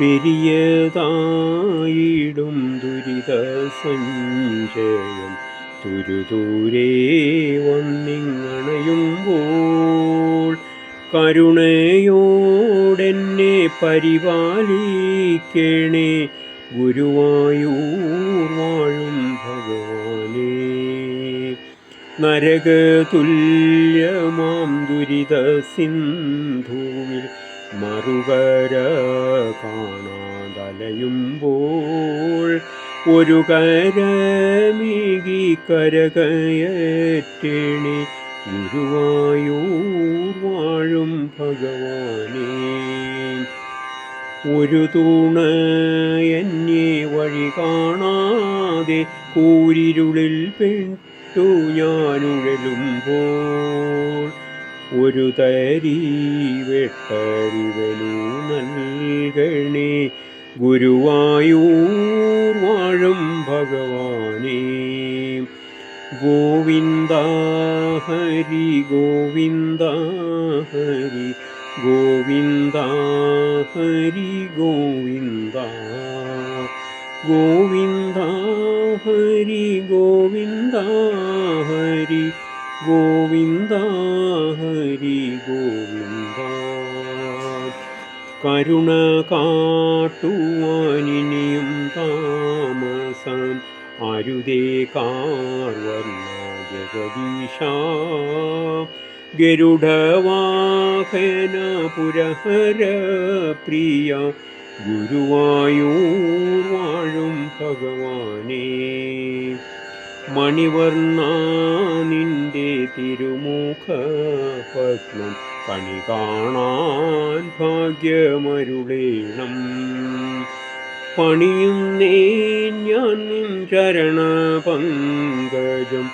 പെരിയതായിടും ദുരിത സഞ്ചയം. തുരുതൂരേ വന്നിങ്ങണയുമ്പോൾ കരുണയോടെന്നെ പരിപാലിക്കണേ. ഗുരുവായൂർ വാഴും ഭഗവാനേ. നരകതുല്യമാം ദുരിത സിന്ധുവിൽ മറുകര കാണാതലയുമ്പോൾ ഒരു കരമീകി കരകയറ്റണി. ഗുരുവായൂർ വാഴും ഭഗവാനേ. ഒരു തൂണ എന്നെ വഴി കാണാതെ കൂരിരുളിൽ പെട്ടു ഞാനുഴലുമ്പോൾ ഒരു തരി വെട്ടരിവനു നൽകണേ. ഗുരുവായൂർ വാഴും ഭഗവാനേ. ഗോവിന്ദ ഹരി ഗോവിന്ദ ഹരി ഗോവിന്ദ. ഹരി ഗോവിന്ദ ഗോവിന്ദ ഹരി ഗോവിന്ദ ഹരി ഗോവിന്ദ ഹരി ഗോവിന്ദ കരുണ കാട്ടുവാനിനിയും താമസം. അരുതേ കാർവർണ ജഗദീശ ഗരുഡവാഹന പുരഹര പ്രിയ. ഗുരുവായൂർ വാഴും ഭഗവാനേ. മണിവർണ നിന്റെ തിരുമുഖ പത്മം കണി കാണാൻ ഭാഗ്യമരുളേണം. പണിയുന്നേ ഞാൻ നിൻ ചരണ പങ്കജം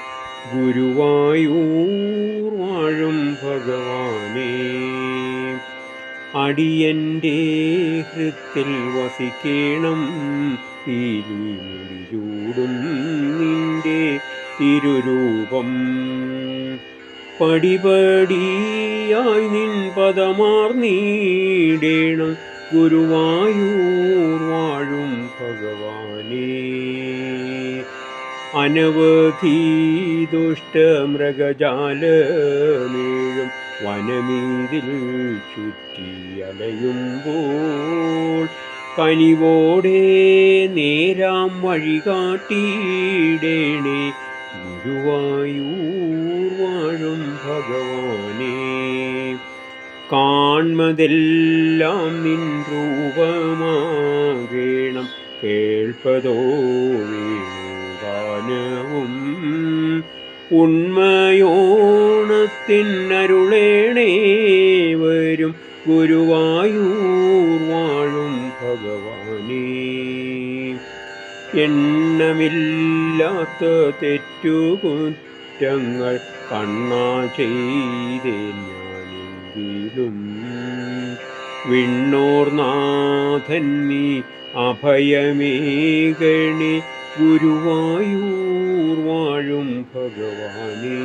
ഗുരുവായൂർ വാഴും ഭഗവാനേ. അടിയന്റെ ഹൃത്തിൽ വസിക്കേണം. ചൂടും നിന്റെ തിരുരൂപം. പടിപടിയായി നിൻ പദമാർന്നീടേണം ഗുരുവായൂർ വാഴും ഭഗവാനേ. അനവധി ദുഷ്ടമൃഗജാലമേഴും വനമീതിൽ ചുറ്റിയലയുമ്പോൾ കനിവോടെ നേരാം വഴി കാട്ടിയിടേണേ ഗുരുവായൂർ വാഴും ഭഗവാനേ. കാൺമതെല്ലാം നിൻ രൂപമാകേണം. കേൾപ്പതോ വേണുഗാനവും ഉണ്മയോണത്തിനരുളേണേ വരും. ഗുരുവായൂർ വാഴും ഭഗവാനേ. എണ്ണമില്ലാത്ത തെറ്റുകുറ്റങ്ങൾ കണ്ണാ ചെയ്തേ ഞാനെങ്കിലും. വിണ്ണോർനാഥന്നി നീ അഭയമേകണി. ഗുരുവായൂർ വാഴും ഭഗവാനേ.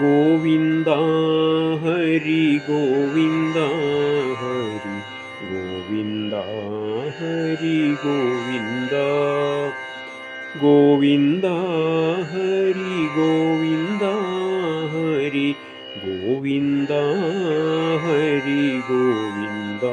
ഗോവിന്ദ ഹരി ഗോവിന്ദ ഹരി. ഗോവിന്ദ ഹരി ഗോവിന്ദ. ഗോവിന്ദ ഹരി ഗോവിന്ദ ഹരി. ഗോവിന്ദ ഹരി ഗോവിന്ദ.